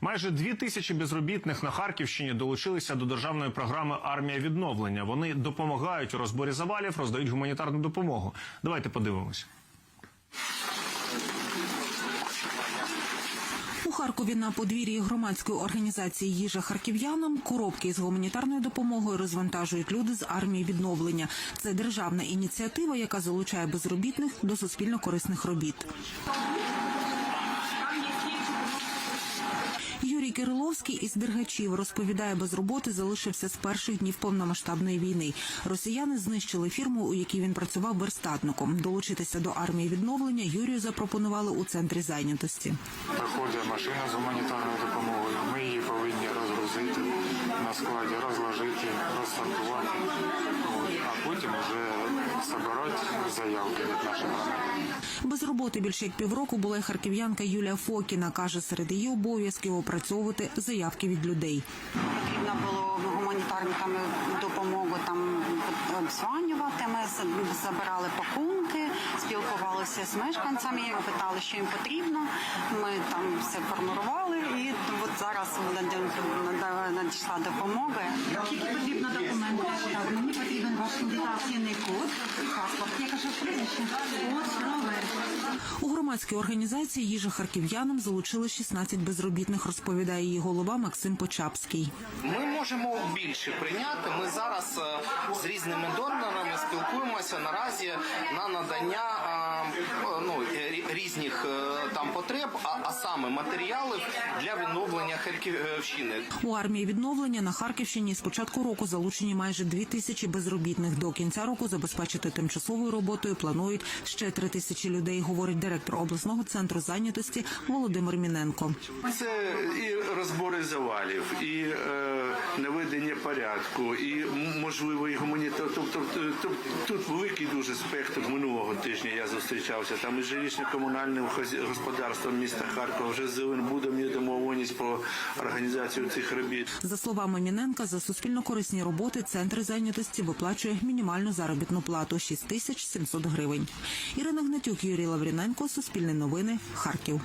Майже дві тисячі безробітних на Харківщині долучилися до державної програми Армія відновлення. Вони допомагають у розборі завалів, роздають гуманітарну допомогу. Давайте подивимось. У Харкові на подвір'ї громадської організації Їжа харків'янам коробки з гуманітарною допомогою розвантажують люди з армії відновлення. Це державна ініціатива, яка залучає безробітних до суспільно корисних робіт. Юрій Кириловський із Дергачів розповідає, без роботи залишився з перших днів повномасштабної війни. Росіяни знищили фірму, у якій він працював верстатником. Долучитися до армії відновлення Юрію запропонували у центрі зайнятості. Приходить машина з гуманітарною допомогою. Ми її повинні розгрузити на складі, розложити, розсортувати, а потім вже заявки від наших громадян. Без роботи більше як півроку була й харків'янка Юлія Фокіна. каже, серед її обов'язків опрацьовувати заявки від людей. Потрібно було гуманітарникам допомогу там обзванювати. Ми забирали пакунки, спілкувалися з мешканцями, питали, що їм потрібно. Ми там все формували, і от зараз наді- надійшла допомога. Тільки потрібно документи. У громадській організації їжа харків'янам залучили 16 безробітних, розповідає її голова Максим Почапський. Ми можемо більше прийняти. Ми зараз е, з різними донорами спілкуємося наразі на надання е, ну, рі- різних е, там потреб, а, а саме матеріалів для відновлення Харківщини. У армії відновлення на Харківщині з початку року залучені майже дві тисячі безробітних. До кінця року забезпечити тимчасовою роботою планують ще три тисячі людей, говорить директор обласного центру зайнятості Володимир Міненко. Це і розбори завалів, і е, наведення порядку, і можливо і гуманітар. Тобто, е, тут великий дуже спектр минулого тижня. Я зустрічався там із жилищно-комунальним хозя- господарством міста Харкова, вже з є домовленість про організацію цих робіт. За словами Міненка, за суспільно корисні роботи центр зайнятості виплачує мінімальну заробітну плату 6700 тисяч 700 гривень. Ірина Гнатюк, Юрій Лавріненко, Суспільне новини, Харків.